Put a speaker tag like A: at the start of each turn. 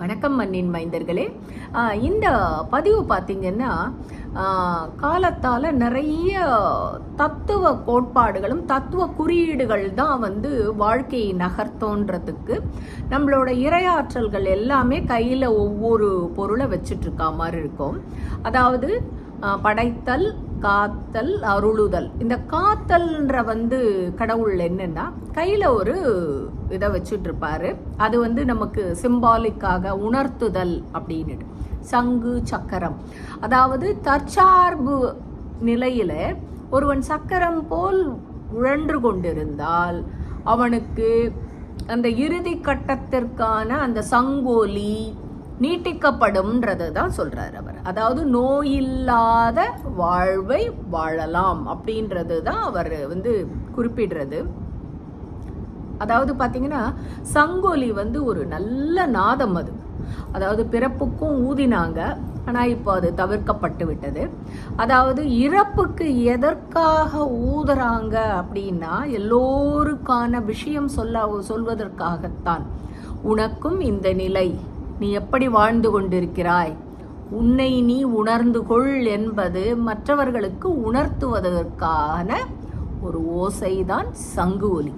A: வணக்கம் மண்ணின் மைந்தர்களே. இந்த பதிவு பார்த்தீங்கன்னா காலத்தால் நிறைய தத்துவ கோட்பாடுகளும் தத்துவ குறியீடுகள் தான் வந்து வாழ்க்கையை நகர்த்தோன்றதுக்கு நம்மளோட இரையாற்றல்கள் எல்லாமே கையில் ஒவ்வொரு பொருளை வச்சுட்டு இருக்கா மாதிரி இருக்கும். அதாவது படைத்தல் காத்தல் அருளுதல். இந்த காத்தல்ன்ற வந்து கடவுள் என்னன்னா கையில் ஒரு இதை வச்சுட்டு இருப்பாரு அது வந்து நமக்கு சிம்பாலிக்காக உணர்த்துதல் அப்படின்னு. சங்கு சக்கரம். அதாவது தற்சார்பு நிலையில ஒருவன் சக்கரம் போல் உழன்று கொண்டிருந்தால் அவனுக்கு அந்த இறுதி கட்டத்திற்கான அந்த சங்கோலி நீட்டிக்கப்படும்ன்றது தான் சொல்கிறார் அவர். அதாவது நோயில்லாத வாழ்வை வாழலாம் அப்படின்றது தான் அவர் வந்து குறிப்பிடுறது. அதாவது பார்த்தீங்கன்னா சங்கோலி வந்து ஒரு நல்ல நாதம் அது. அதாவது பிறப்புக்கும் ஊதினாங்க ஆனால் இப்போ அது தவிர்க்கப்பட்டு விட்டது. அதாவது இறப்புக்கு எதற்காக ஊதுறாங்க அப்படின்னா எல்லோருக்கான விஷயம் சொல்ல சொல்வதற்காகத்தான். உனக்கும் இந்த நிலை. நீ எப்படி வாழ்ந்து கொண்டிருக்கிறாய்? உன்னை நீ உணர்ந்து கொள் என்பது மற்றவர்களுக்கு உணர்த்துவதற்கான ஒரு ஓசைதான் சங்கு ஒலி.